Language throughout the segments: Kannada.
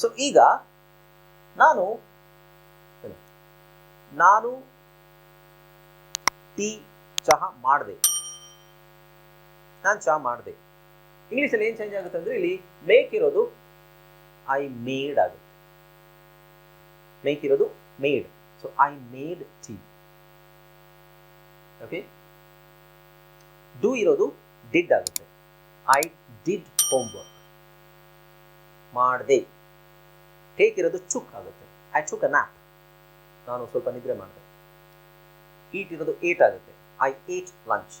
ಸೊ ಈಗ ನಾನು ನಾನು ಟೀ ಚಹಾ ಮಾಡಿದೆ. ನಾನು ಚಹಾ ಮಾಡಿದೆ. ಇಂಗ್ಲೀಷಲ್ಲಿ ಏನು ಚೇಂಜ್ ಆಗುತ್ತೆ ಅಂದ್ರೆ ಇಲ್ಲಿ ಮೇಕ್ ಇರೋದು ಐ ಮೇಡ್ ಆಗುತ್ತೆ. ಮೇಕ್ ಇರೋದು made so I made tea okay do ಇರೋದು ಡಿಡ್ ಆಗುತ್ತೆ. ಐ ಡಿಡ್ ಹೋಮ್ ವರ್ಕ್ ಮಾಡಿದೆ. ಟೇಕ್ ಇರೋದು ಚುಕ್ ಆಗುತ್ತೆ. ಐ ಚುಕ್ ಅ ನ್ಯಾಪ್ ನಾನು ಸ್ವಲ್ಪ ನಿದ್ರೆ ಮಾಡಿದೆ. ಈಟ್ ಇರೋದು ಏಟ್ ಆಗುತ್ತೆ. ಐ ಏಟ್ ಲಂಚ್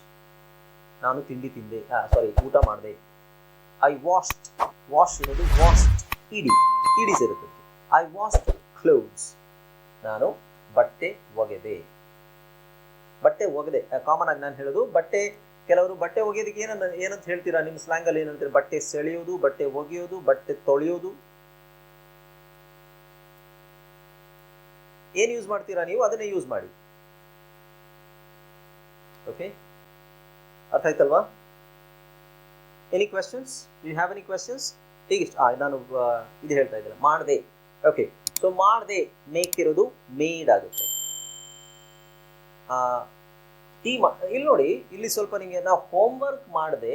ನಾನು ತಿಂಡಿ ತಿಂದೆ. ಸಾರಿ ಊಟ ಮಾಡಿದೆ. ಐ ವಾಶ್ಡ್ ವಾಶ್ ಇರೋದು ವಾಶ್ಡ್ ಇಡಿ. ಇಡಿ ಸೇರುತ್ತೆ. ಐ ವಾಶ್ಡ್ ಕ್ಲೋತ್ಸ್ ನಾನು ಬಟ್ಟೆ ಒಗೆದೆ. ಬಟ್ಟೆ ಒಗೆದೆ. ಕಾಮನ್ ಆಗಿ ನಾನು ಹೇಳೋದು ಬಟ್ಟೆ, ಕೆಲವರು ಬಟ್ಟೆ ಒಗೆಯೋದಕ್ಕೆ ಏನಂತ ಏನಂತ ಹೇಳ್ತೀರಾ? ನಿಮ್ಮ ಸ್ಲ್ಯಾಂಗಲ್ಲಿ ಏನಂತಾರೆ? ಬಟ್ಟೆ ಸೆಳೆಯೋದು, ಬಟ್ಟೆ ಒಗೆಯೋದು, ಬಟ್ಟೆ ತೊಳೆಯೋದು. ಏನ್ ಯೂಸ್ ಮಾಡ್ತೀರಾ ನೀವು? ಅದನ್ನೇ ಯೂಸ್ ಮಾಡಿ. ಓಕೆ ಅರ್ಥ ಆಯ್ತಲ್ವಾ? Any questions you have any questions ಹೀಗಿಷ್ಟು. ಆ ನಾನು ಇದು ಹೇಳ್ತಾ ಇದ್ದಿಲ್ಲ ಮಾಡದೆ. ಓಕೆ ಸೊ ಮಾಡದೆ ಮೇಕ್ ಇರೋದು ಮೇಡ್ ಆಗುತ್ತೆ. ಆ, ಟೀ ಮಾ ಇಲ್ಲಿ ನೋಡಿ ಇಲ್ಲಿ ಸ್ವಲ್ಪ ನಿಮಗೆ ನಾವು ಹೋಮ್ವರ್ಕ್ ಮಾಡದೆ.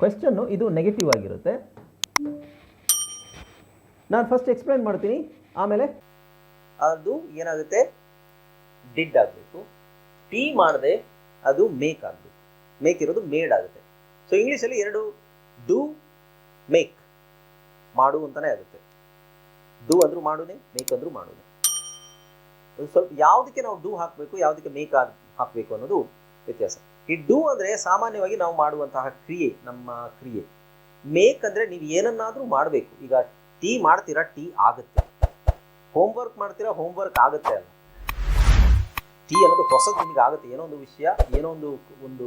ಕ್ವೆಶ್ಚನ್ನು ಇದು ನೆಗೆಟಿವ್ ಆಗಿರುತ್ತೆ. ನಾನು ಫಸ್ಟ್ ಎಕ್ಸ್ಪ್ಲೈನ್ ಮಾಡ್ತೀನಿ. ಆಮೇಲೆ ಅದು ಏನಾಗುತ್ತೆ? ಡಿಡ್ ಆಗಬೇಕು. ಟೀ ಮಾಡದೆ ಅದು ಮೇಕ್ ಆಗಬೇಕು. ಮೇಕ್ ಇರೋದು ಮೇಡ್ ಆಗುತ್ತೆ. ಸೊ ಇಂಗ್ಲೀಷಲ್ಲಿ ಎರಡು ಡೂ ಮೇಕ್ ಮಾಡು ಅಂತಾನೆ ಆಗುತ್ತೆ. ಡೂ ಅಂದ್ರೂ ಮಾಡುನೆ ಮೇಕ್ ಅಂದ್ರೂ ಮಾಡುನೆ. ಸ್ವಲ್ಪ ಯಾವುದಕ್ಕೆ ನಾವು ಡೂ ಹಾಕಬೇಕು, ಯಾವುದಕ್ಕೆ ಮೇಕ್ ಹಾಕಬೇಕು ಅನ್ನೋದು ವ್ಯತ್ಯಾಸ. ಈ ಡೂ ಅಂದ್ರೆ ಸಾಮಾನ್ಯವಾಗಿ ನಾವು ಮಾಡುವಂತಹ ಕ್ರಿಯೆ, ನಮ್ಮ ಕ್ರಿಯೆ. ಮೇಕ್ ಅಂದ್ರೆ ನೀವು ಏನನ್ನಾದರೂ ಮಾಡಬೇಕು. ಈಗ ಟೀ ಮಾಡ್ತೀರಾ ಟೀ ಆಗುತ್ತೆ. ಹೋಮ್ವರ್ಕ್ ಮಾಡ್ತೀರಾ ಹೋಮ್ವರ್ಕ್ ಆಗುತ್ತೆ ಅಲ್ಲ. ಟೀ ಅನ್ನೋದು ಹೊಸದು ನಿಮಗೆ ಆಗುತ್ತೆ. ಏನೋ ಒಂದು ವಿಷಯ, ಏನೋ ಒಂದು ಒಂದು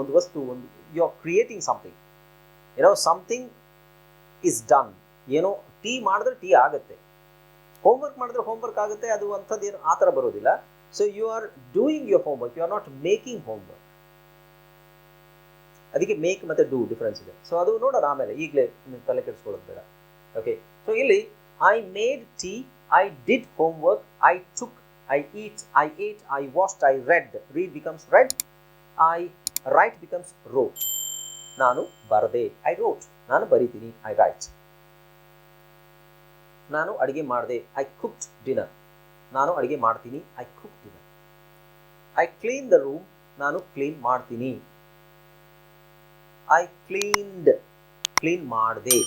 ಒಂದು ವಸ್ತು, ಒಂದು ಯು ಆರ್ ಕ್ರಿಯೇಟಿಂಗ್ ಸಮಥಿಂಗ್ ಏನೋ ಸಮಥಿಂಗ್ ಇಸ್ ಡನ್ ಏನೋ ಟೀ ಮಾಡಿದ್ರೆ ಟೀ ಆಗುತ್ತೆ. ಹೋಮ್ವರ್ಕ್ ಮಾಡಿದ್ರೆ ಹೋಮ್ವರ್ಕ್ ಆಗುತ್ತೆ. ಅದು ಅಂಥದ್ದು ಏನು ಆ ಥರ ಬರೋದಿಲ್ಲ. So you are doing your homework you are not making homework ಅದಕ್ಕೆ ಮೇಕ್ ಮತ್ತೆ ಡೂ ಡಿಫರೆನ್ಸ್ ಇದೆ. ಸೊ ಅದು ನೋಡೋಣ ಆಮೇಲೆ ಈಗಲೇ ತಲೆ ಕೆಡಿಸ್ಕೊಳ್ಳೋದು ಬೇಡ. ಓಕೆ ಸೊ ಇಲ್ಲಿ I made tea I did home work I took I eat I ate I washed I read read becomes read I write becomes wrote ನಾನು ಬರದೆ ಐ ರೋಟ್ ನಾನು ಬರೀತೀನಿ ಐ ರೈಟ್ ನಾನು ಅಡುಗೆ ಮಾಡಿದೆ ಐ ಕುಕ್ಡ್ ಡಿನ್ನರ್ ನಾನು ಅಡುಗೆ ಮಾಡ್ತೀನಿ I cook dinner I clean the room ನಾನು ಕ್ಲೀನ್ ಮಾಡ್ತೀನಿ. ಐ ಕ್ಲೀನ್ಡ್ ಕ್ಲೀನ್ ಮಾಡಿದೆ.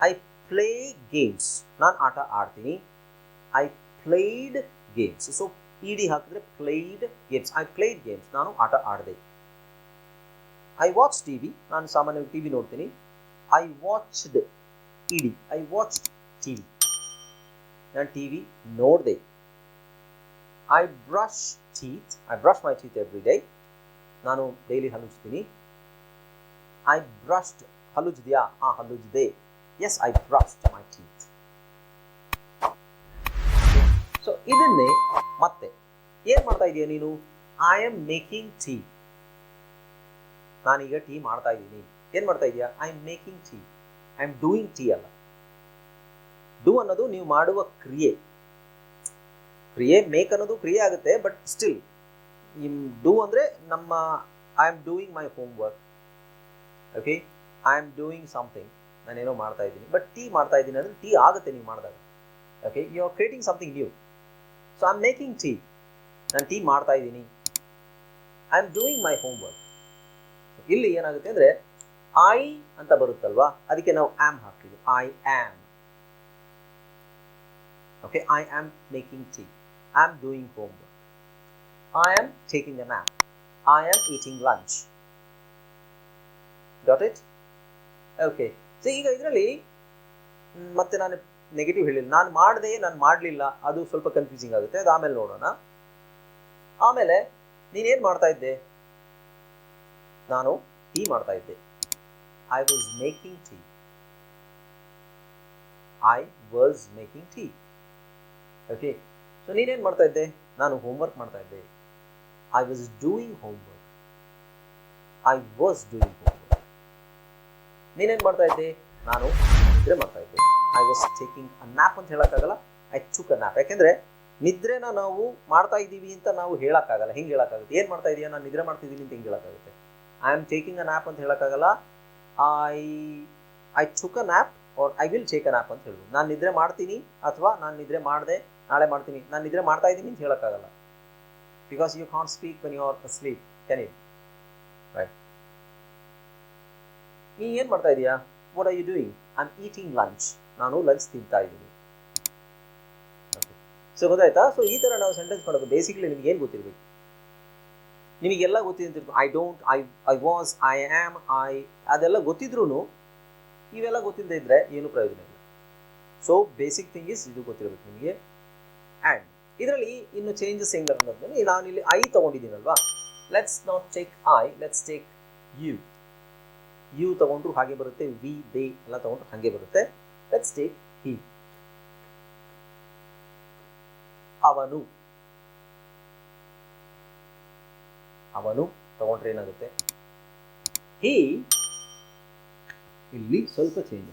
ಐ ಪ್ಲೇ ಗೇಮ್ಸ್ ನಾನು ಆಟ ಆಡ್ತೀನಿ. I played games so E D ಹಾಕಿದ್ರೆ played games I played games ನಾನು ಆಟ ಆಡಿದೆ. ಐ ವಾಚ್ ಟಿ ವಿ ನಾನು ಸಾಮಾನ್ಯವಾಗಿ ಟಿ ವಿ ನೋಡ್ತೀನಿ. I watched E D I watch T V ನಾನು ಟಿ ವಿ ನೋಡಿದೆ. I brush teeth I brush my teeth every day ನಾನು ಡೈಲಿ ಹಲುಜ್ತೀನಿ. ಐ ಬ್ರಷ್ಡ್ ಹಲುಜ್ದಿಯಾ? ಆ ಹಲುಜ್ದೆ. Yes I brushed my teeth so ಇದನ್ನೇ ಮತ್ತೆ ಏನ್ ಮಾಡ್ತಾ ಇದೀಯ ನೀನು? ಐ ಆಮ್ ಮೇಕಿಂಗ್ ಟೀ ನಾನೀಗ ಟೀ ಮಾಡ್ತಾ ಇದ್ದೀನಿ. ಏನ್ ಮಾಡ್ತಾ ಇದೀಯಾ? I am making tea I am doing tea ಅಲ್ಲ. ಡೂ ಅನ್ನೋದು ನೀವು ಮಾಡುವ ಕ್ರಿಯೆ. ಕ್ರಿಯೆ ಮೇಕ್ ಅನ್ನೋದು ಕ್ರಿಯೆ ಆಗುತ್ತೆ ಬಟ್ ಸ್ಟಿಲ್ ಇಮ್ ಡೂ ಅಂದ್ರೆ ನಮ್ಮ I am doing my home work okay I am doing something ನಾನೇನೋ ಮಾಡ್ತಾ ಇದ್ದೀನಿ. ಬಟ್ ಟೀ ಮಾಡ್ತಾ ಇದ್ದೀನಿ ಅಂದ್ರೆ ಟೀ ಆಗುತ್ತೆ ನೀವು ಮಾಡಿದಾಗ. Okay you are creating something new so I am making tea ನಾನು ಟೀ ಮಾಡ್ತಾ ಇದ್ದೀನಿ. I am doing my home work ಇಲ್ಲಿ ಏನಾಗುತ್ತೆ ಅಂದರೆ ಐ ಅಂತ ಬರುತ್ತಲ್ವಾ? ಅದಕ್ಕೆ ನಾವು ಆಮ್ ಹಾಕ್ತೀವಿ. I am okay I am making tea I am doing home work am taking taking nap. I am eating lunch. it? It okay so ಈಗ ಇದರಲ್ಲಿ ಮತ್ತೆ ನಾನು ನೆಗೆಟಿವ್ ಹೇಳಿಲ್ಲ. ನಾನು ಮಾಡಿದೆ ನಾನು ಮಾಡಲಿಲ್ಲ. ಅದು ಸ್ವಲ್ಪ ಕನ್ಫ್ಯೂಸಿಂಗ್ ಆಗುತ್ತೆ. ಅದು ಆಮೇಲೆ ನೋಡೋಣ. ಆಮೇಲೆ ನೀನೇನು ಮಾಡ್ತಾ ಇದ್ದೆ? ನಾನು ಟೀ ಮಾಡ್ತಾ ಇದ್ದೆ. I was making tea I was making tea okay so ನೀನೇನು ಮಾಡ್ತಾ ಇದ್ದೆ? ನಾನು ಹೋಮ್ವರ್ಕ್ ಮಾಡ್ತಾ ಇದ್ದೆ. I was doing homework I was doing homework ನೀನೇನು ಮಾಡ್ತಾ ಇದ್ದೆ? ನಾನು ನಿದ್ರೆ ಮಾಡ್ತಾ ಇದ್ದೆ. I was taking a nap ಅಂತ ಹೇಳೋಕ್ಕಾಗಲ್ಲ. ಐ ಚುಕ್ ಅ ನ್ಯಾಪ್ ಯಾಕೆಂದರೆ ನಿದ್ರೆನ ನಾವು ಮಾಡ್ತಾ ಇದ್ದೀವಿ ಅಂತ ನಾವು ಹೇಳೋಕ್ಕಾಗಲ್ಲ. ಹೆಂಗೆ ಹೇಳೋಕ್ಕಾಗುತ್ತೆ? ಏನು ಮಾಡ್ತಾ ಇದೀಯಾ? ನಾನು ನಿದ್ರೆ ಮಾಡ್ತಿದ್ದೀನಿ ಅಂತ ಹಿಂಗೆ ಹೇಳೋಕ್ಕಾಗುತ್ತೆ? I am taking a nap ಅಂತ ಹೇಳೋಕ್ಕಾಗಲ್ಲ. I I took a nap or I will take a nap ಅಂತ ಹೇಳ್ಬೋದು. ನಾನು ನಿದ್ರೆ ಮಾಡ್ತೀನಿ ಅಥವಾ ನಾನು ನಿದ್ರೆ ಮಾಡಿದೆ, ನಾಳೆ ಮಾಡ್ತೀನಿ. ನಾನು ನಿದ್ರೆ ಮಾಡ್ತಾ ಇದ್ದೀನಿ ಅಂತ ಹೇಳೋಕ್ಕಾಗಲ್ಲ. Because you can't speak when you are sleep can you? Right ನೀ ಏನು ಮಾಡ್ತಾ ಇದೀಯಾ? What are you doing I eating lunch ನಾನು ಲಂಚ್ ತಿಂತಾ ಇದ್ದೀನಿ. ಸೊ ಗೊತ್ತಾಯ್ತಾ? ಸೊ ಈ ಥರ ನಾವು ಸೆಂಟೆನ್ಸ್ ಮಾಡೋದು ಬೇಸಿಕ್ಲಿ ನಿಮ್ಗೆ ಏನು ಗೊತ್ತಿರಬೇಕು? ನಿಮಗೆಲ್ಲ ಗೊತ್ತಿದೆ I don't I I was I am I ಅದೆಲ್ಲ ಗೊತ್ತಿದ್ರೂ ಇವೆಲ್ಲ ಗೊತ್ತಿಲ್ಲದೆ ಇದ್ದರೆ ಏನು ಪ್ರಯೋಜನ ಇಲ್ಲ. ಸೊ ಬೇಸಿಕ್ ಥಿಂಗ್ ಇಸ್ ಇದು ಗೊತ್ತಿರಬೇಕು ನಿಮಗೆ. ಆ್ಯಂಡ್ ಇದರಲ್ಲಿ ಇನ್ನು ಚೇಂಜಸ್ ಹೆಂಗೆ ನಾನು ಇಲ್ಲಿ I ತಗೊಂಡಿದ್ದೀನಲ್ವಾ? Let's not take I let's take you you ತಗೊಂಡ್ರು ಹಾಗೆ ಬರುತ್ತೆ ವಿ ದೇ ಎಲ್ಲ ತಗೊಂಡ್ರು ಹಾಗೆ ಬರುತ್ತೆ. ಲೆಟ್ಸ್ ಟೇಕ್ ಹಿ ಅವನು. ಅವನು ತಗೊಂಡ್ರೆ ಏನಾಗುತ್ತೆ? ಹಿ ಇಲ್ಲಿ ಸ್ವಲ್ಪ ಚೇಂಜ್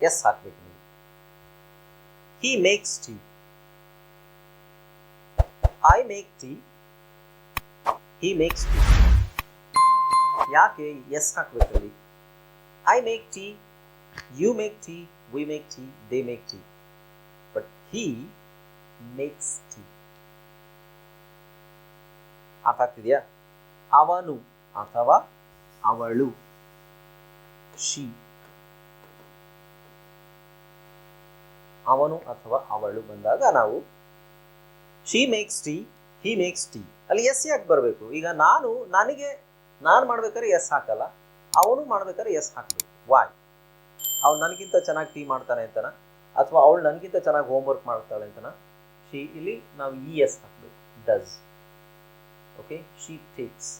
ಎಸ್ ಹಾಕ್ಬೇಕು ನೀವು he makes tea I make tea he makes tea ಯಾಕೆ S ಹಾಕ್ಬೇಕಲ್ಲಿ I make tea you make tea we make tea they make tea but he makes tea ಅರ್ಥ ಆಗ್ತಿದೆಯಾ ಅವನು ಅಥವಾ ಅವಳು ಶಿ ಅವನು ಅಥವಾ ಅವಳು ಬಂದಾಗ ನಾವು she makes tea he makes tea ಅಲ್ಲಿ ಎಸ್ ಯಾಕೆ ಬರಬೇಕು? ಈಗ ನಾನು, ನನಗೆ, ನಾನು ಮಾಡ್ಬೇಕಾದ್ರೆ ಎಸ್ ಹಾಕಲ್ಲ, ಅವನು ಮಾಡ್ಬೇಕಾದ್ರೆ ಎಸ್ ಹಾಕಬೇಕು. ವಾಯ್ ಅವ್ನು ನನಗಿಂತ ಚೆನ್ನಾಗಿ ಟೀ ಮಾಡ್ತಾನೆ ಅಂತನ? ಅಥವಾ ಅವಳು ನನಗಿಂತ ಚೆನ್ನಾಗಿ ಹೋಮ್ವರ್ಕ್ ಮಾಡ್ತಾಳೆ ಅಂತನ? ಶಿ ಇಲ್ಲಿ ನಾವು ಇ ಎಸ್ ಹಾಕಬೇಕು. ಡಸ್ ಓಕೆ ಶಿ ಟೇಕ್ಸ್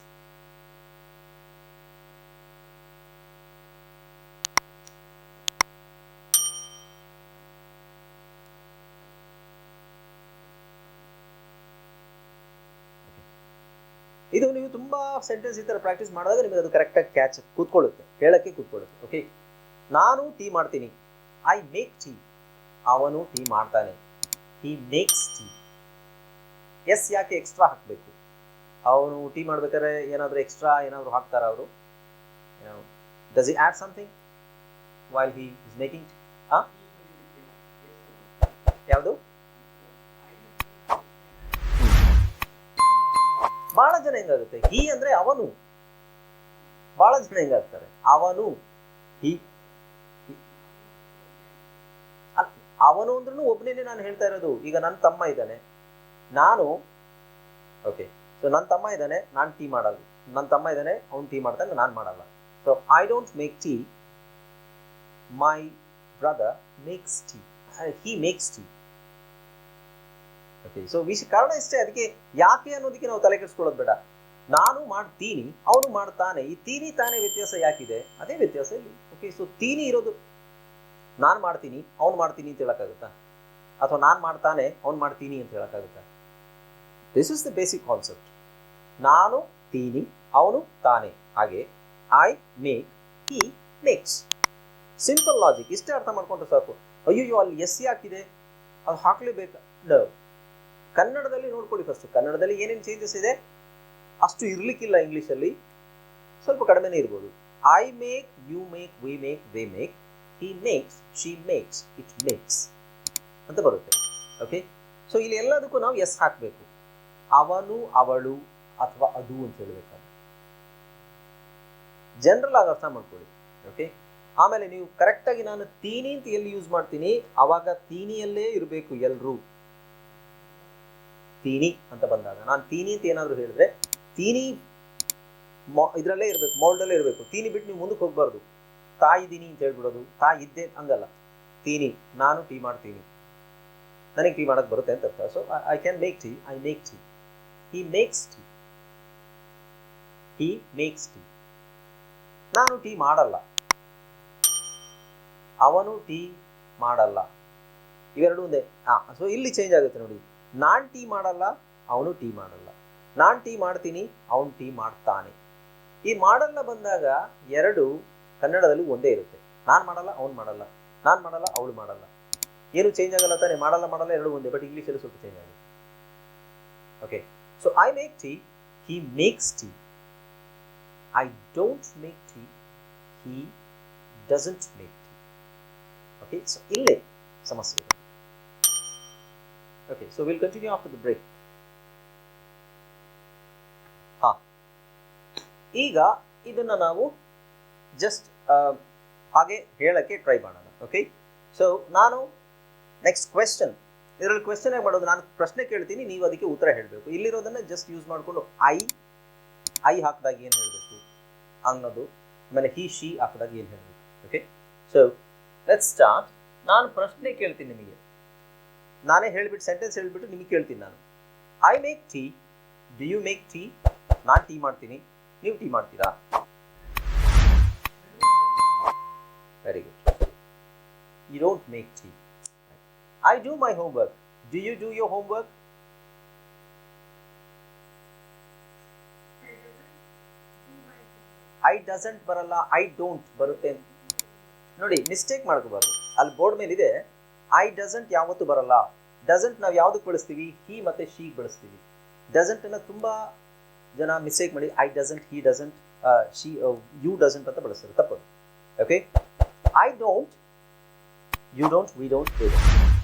ಇದು ನೀವು ತುಂಬಾ ಸೆಂಟೆನ್ಸ್ ಈ ಥರ ಪ್ರಾಕ್ಟೀಸ್ ಮಾಡಿದಾಗ ನಿಮಗೆ ಅದು ಕರೆಕ್ಟಾಗಿ ಕ್ಯಾಚ್ ಕೂತ್ಕೊಳ್ಳುತ್ತೆ. ಹೇಳಕ್ಕೆ ಕೂತ್ಕೊಳ್ಳುತ್ತೆ ಓಕೆ ನಾನು ಟೀ ಮಾಡ್ತೀನಿ. ಐ ಮೇಕ್ ಟೀ ಅವನು ಟೀ ಮಾಡ್ತಾನೆ. ಹಿ ಮೇಕ್ಸ್ ಟೀ ಎಸ್ ಯಾಕೆ ಎಕ್ಸ್ಟ್ರಾ ಹಾಕಬೇಕು? ಅವನು ಟೀ ಮಾಡ್ಬೇಕಾದ್ರೆ ಏನಾದರೂ ಎಕ್ಸ್ಟ್ರಾ ಏನಾದರೂ ಹಾಕ್ತಾರ ಅವರು? Does he add something while he is making ಹಾಂ? ಯಾವುದು? ಬಹಳ ಜನ ಹೆಂಗಾಗುತ್ತೆ? ಹಿ ಅಂದ್ರೆ ಅವನು. ಬಹಳ ಜನ ಹೆಂಗಾಗ್ತಾರೆ? ಅವನು. ಹಿ. ಅವನು ಅಂದ್ರೂ ಒಬ್ಬನೇ ನಾನು ಹೇಳ್ತಾ ಇರೋದು, ಈಗ ನನ್ನ ತಮ್ಮ ಇದ್ದಾನೆ. ನಾನು, ಓಕೆ ಸೊ ನನ್ನ ತಮ್ಮ ಇದ್ದಾನೆ, ನಾನು ಟೀ ಮಾಡಲ್ಲ. ನನ್ನ ತಮ್ಮ ಇದ್ದಾನೆ, ಅವ್ನು ಟೀ ಮಾಡ್ತಾನೆ ನಾನು ಮಾಡಲ್ಲ. So I don't make tea my brother makes tea he makes tea okay so ವಿಷ ಕಾರಣ ಇಷ್ಟೇ, ಅದಕ್ಕೆ ಯಾಕೆ ಅನ್ನೋದಕ್ಕೆ ನಾವು ತಲೆ ಕೆಡಿಸ್ಕೊಳ್ಳೋದು ಬೇಡ. ನಾನು ಮಾಡ್ತೀನಿ, ಅವನು ಮಾಡ್ತಾನೆ, ಈ ತೀನಿ ತಾನೇ ವ್ಯತ್ಯಾಸ ಯಾಕಿದೆ? ಅದೇ ವ್ಯತ್ಯಾಸ ಇಲ್ಲಿ. ಓಕೆ ಸೊ ತೀನಿ ಇರೋದು, ನಾನು ಮಾಡ್ತೀನಿ, ಅವ್ನು ಮಾಡ್ತೀನಿ ಅಂತ ಹೇಳಕ್ಕಾಗುತ್ತಾ? ಅಥವಾ ನಾನು ಮಾಡ್ತಾನೆ, ಅವ್ನು ಮಾಡ್ತೀನಿ ಅಂತ ಹೇಳಕ್ಕಾಗುತ್ತಾ? This is the basic concept ನಾನು ತೀನಿ, ಅವನು ತಾನೆ. ಹಾಗೆ I make he makes simple logic ಇಷ್ಟೇ ಅರ್ಥ ಮಾಡ್ಕೊಂಡ್ರೆ ಸಾಕು. ಅಯ್ಯೋ ಅಲ್ಲಿ ಎಸ್ ಯಾಕಿದೆ? ಅದು ಹಾಕ್ಲೇಬೇಕು. ಕನ್ನಡದಲ್ಲಿ ನೋಡ್ಕೊಳ್ಳಿ ಫಸ್ಟ್ ಕನ್ನಡದಲ್ಲಿ ಏನೇನು ಚೇಂಜಸ್ ಇದೆ? ಅಷ್ಟು ಇರ್ಲಿಕ್ಕಿಲ್ಲ ಇಂಗ್ಲೀಷಲ್ಲಿ ಸ್ವಲ್ಪ ಕಡಿಮೆನೇ ಇರ್ಬೋದು. I make you make we make they make he makes she makes it makes ಅಂತ ಬರುತ್ತೆ. ಓಕೆ ಸೊ ಇಲ್ಲಿ ಎಲ್ಲದಕ್ಕೂ ನಾವು ಎಸ್ ಹಾಕಬೇಕು. ಅವನು, ಅವಳು ಅಥವಾ ಅದು ಅಂತ ಹೇಳ್ಬೇಕಾದ್ರೆ. ಜನರಲ್ ಆಗಿ ಅರ್ಥ ಮಾಡ್ಕೊಳ್ಳಿ. ಓಕೆ ಆಮೇಲೆ ನೀವು ಕರೆಕ್ಟಾಗಿ ನಾನು ತೀನಿ ಅಂತ ಎಲ್ಲಿ ಯೂಸ್ ಮಾಡ್ತೀನಿ? ಅವಾಗ ತೀನಿಯಲ್ಲೇ ಇರಬೇಕು ಎಲ್ಲರೂ ತೀನಿ ಅಂತ ಬಂದಾಗ. ನಾನು ತೀನಿ ಅಂತ ಏನಾದರೂ ಹೇಳಿದ್ರೆ, ತೀನಿ ಇದರಲ್ಲೇ ಇರಬೇಕು, ಮೌಲ್ಡಲ್ಲೇ ಇರಬೇಕು. ತೀನಿ ಬಿಟ್ಟು ನೀವು ಮುಂದಕ್ಕೆ ಹೋಗ್ಬಾರ್ದು. ಇದ್ದೀನಿ ಅಂತ ಹೇಳ್ಬಿಡೋದು. ತಾಯಿ ಇದ್ದೆ ಹಂಗಲ್ಲ. ತೀನಿ, ನಾನು ಟೀ ಮಾಡ್ತೀನಿ. ನನಗೆ ಟೀ ಮಾಡಕ್ಕೆ ಬರುತ್ತೆ ಅಂತ ಅರ್ಥ. So I can make tea I make tea he makes tea he makes tea ನಾನು ಟೀ ಮಾಡಲ್ಲ. ಅವನು ಟೀ ಮಾಡಲ್ಲ. ಇವೆರಡೂ ಒಂದೇ. ಹಾಂ ಸೊ ಇಲ್ಲಿ ಚೇಂಜ್ ಆಗುತ್ತೆ ನೋಡಿ. ನಾನು ಟೀ ಮಾಡಲ್ಲ, ಅವನು ಟೀ ಮಾಡಲ್ಲ. ನಾನು ಟೀ ಮಾಡ್ತೀನಿ, ಅವನು ಟೀ ಮಾಡ್ತಾನೆ. ಈ ಮಾಡಲ್ಲ ಬಂದಾಗ ಎರಡು ಕನ್ನಡದಲ್ಲಿ ಒಂದೇ ಇರುತ್ತೆ. ನಾನು ಮಾಡಲ್ಲ, ಅವನು ಮಾಡಲ್ಲ. ನಾನು ಮಾಡಲ್ಲ, ಅವಳು ಮಾಡಲ್ಲ. ಏನು ಚೇಂಜ್ ಆಗಲ್ಲ ತಾನೆ? ಮಾಡಲ್ಲ ಮಾಡಲ್ಲ, ಎರಡು ಒಂದೇ ಬಟ್ ಇಂಗ್ಲೀಷಲ್ಲಿ ಸ್ವಲ್ಪ ಚೇಂಜ್ ಆಗುತ್ತೆ okay so I make tea he makes tea I don't make tea he doesn't make tea okay so ಇಲ್ಲೇ ಸಮಸ್ಯೆ ಇದೆ. Okay so will continue after the break ಹಾ ಈಗ ಇದನ್ನ ನಾವು ಜಸ್ಟ್ ಹಾಗೆ ಹೇಳಕ್ಕೆ ಟ್ರೈ ಮಾಡೋಣ ಓಕೆ ಸೊ ನಾನು ನೆಕ್ಸ್ಟ್ ಕ್ವೆಶನ್ ಇದರಲ್ಲಿ ಕ್ವೆಶನ್ ಆಗಿ ಮಾಡೋದು? ನಾನು ಪ್ರಶ್ನೆ ಕೇಳ್ತೀನಿ ನೀವು ಅದಕ್ಕೆ ಉತ್ತರ ಹೇಳಬೇಕು. ಇಲ್ಲಿರೋದನ್ನ ಜಸ್ಟ್ ಯೂಸ್ ಮಾಡಿಕೊಂಡು ಐ ಐ ಹಾಕಿದಾಗ ಏನು ಹೇಳಬೇಕು? ಅನ್ನೋದು ಆಮೇಲೆ ಹಿ ಶಿ ಹಾಕಿದಾಗ ಏನು ಹೇಳಬೇಕು ಓಕೆ ಸೊ ಲೆಟ್ ಸ್ಟಾರ್ಟ್ ನಾನು ಪ್ರಶ್ನೆ ಕೇಳ್ತೀನಿ ನಿಮಗೆ. ನಾನೇ ಹೇಳ್ಬಿಟ್ಟು ಸೆಂಟೆನ್ಸ್ ಹೇಳ್ಬಿಟ್ಟು ನಿಮಗೆ ಕೇಳ್ತೀನಿ ನಾನು. I make tea do you make tea ನಾನು ಟೀ ಮಾಡ್ತೀನಿ, ನೀವು ಟೀ ಮಾಡ್ತೀರಾ? Very good you don't make tea I do my homework do you do your homework I doesn't ಬರಲ್ಲ ಐ ಡೋಂಟ್ ಬರುತ್ತೆ. ನೋಡಿ ಮಿಸ್ಟೇಕ್ ಮಾಡ್ಕೋಬಾರ್ದು. ಅಲ್ಲಿ ಬೋರ್ಡ್ ಮೇಲೆ ಇದೆ ಐ ಡಸಂಟ್ ಯಾವತ್ತೂ ಬರಲ್ಲ. ಡಸಂಟ್ ನಾವು ಯಾವುದಕ್ಕೆ ಬಳಸ್ತೀವಿ? ಹಿ ಮತ್ತೆ ಶೀಗ್ ಬಳಸ್ತೀವಿ. ಡಸಂಟ್ ಅನ್ನ ತುಂಬಾ ಜನ ಮಿಸ್ಟೇಕ್ ಮಾಡಿ I doesn't he doesn't she you doesn't ಅಂತ ಬಳಸ್ತಾರೆ. ತಪ್ಪು. Okay I don't you don't we don't we don't